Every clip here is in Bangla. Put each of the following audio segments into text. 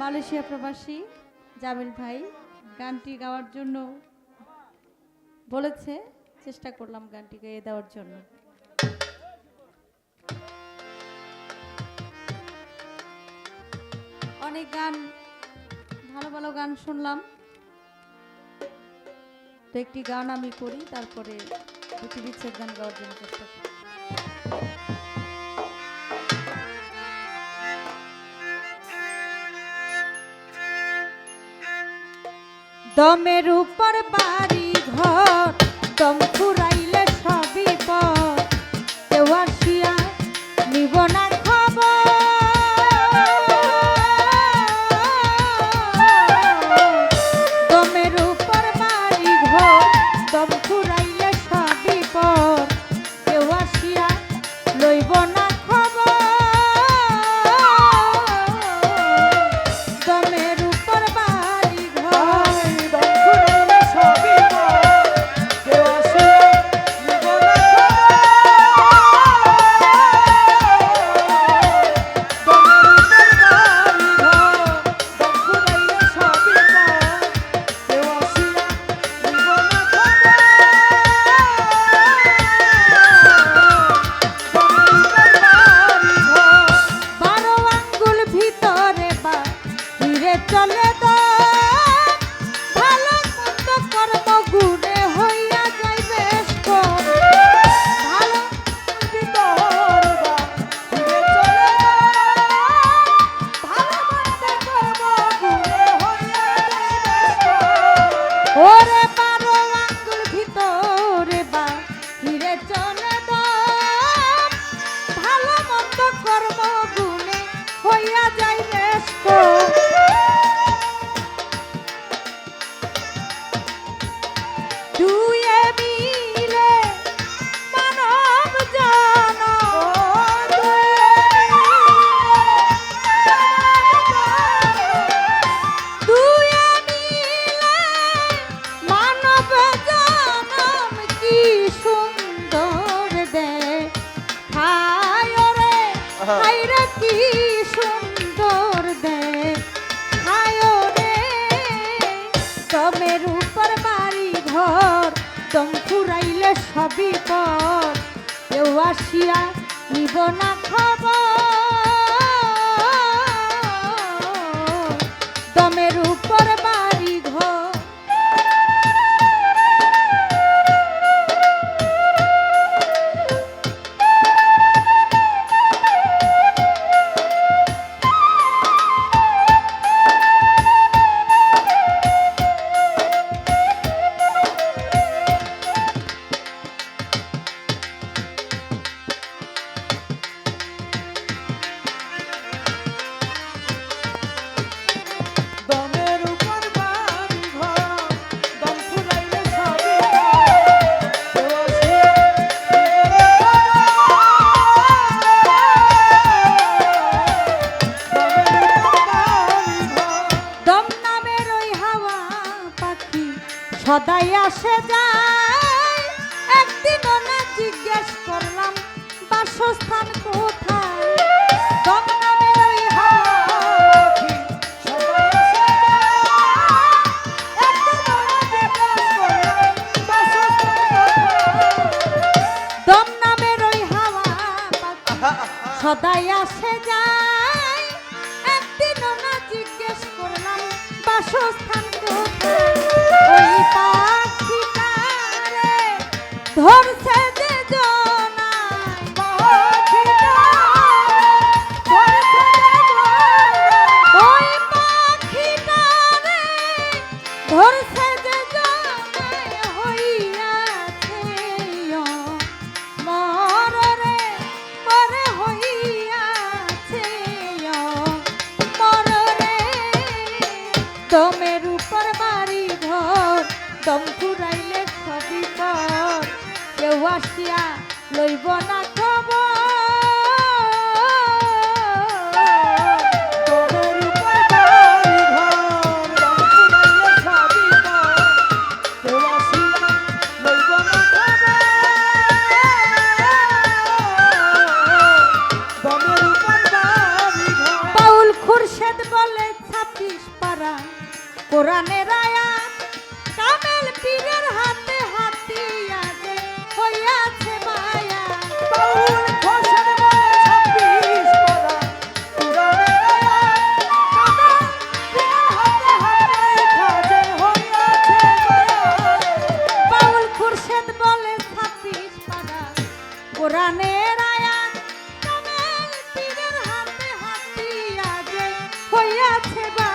মালয়েশিয়া প্রবাসী জামিল ভাই গানটি গাওয়ার জন্য বলেছে চেষ্টা করলাম গানটি গেয়ে দেওয়ার জন্য। অনেক গান, ভালো ভালো গান শুনলাম। তো একটি গান আমি করি, তারপরে দুটি বিচ্ছেদ গান গাওয়ার জন্য চেষ্টা করি। দমের উপর বাড়ি done. দম ফুরাইলে সবই পর। কেউ আসিয়া নিব না খবর। সদাই আসে যায়। একদিনও না জিজ্ঞেস করলাম, বাসস্থান কোথায়? সদাই আসে যায়। একদিনও না জিজ্ঞেস করলাম, বাসস্থান ধরছে আসিয়া লইব না আছে বা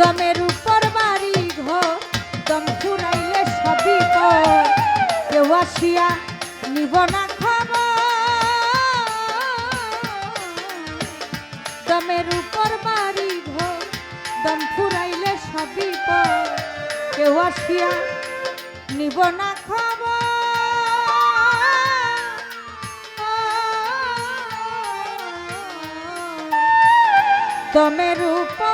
দমের উপর বাড়ি ঘর, দম ফুরাইলে সবই কেউ আসিয়া নিব না দমের উপর বাড়ি ঘর, দম ফুরাইলে সবই কেউ আসিয়া নিব না খবর। উপর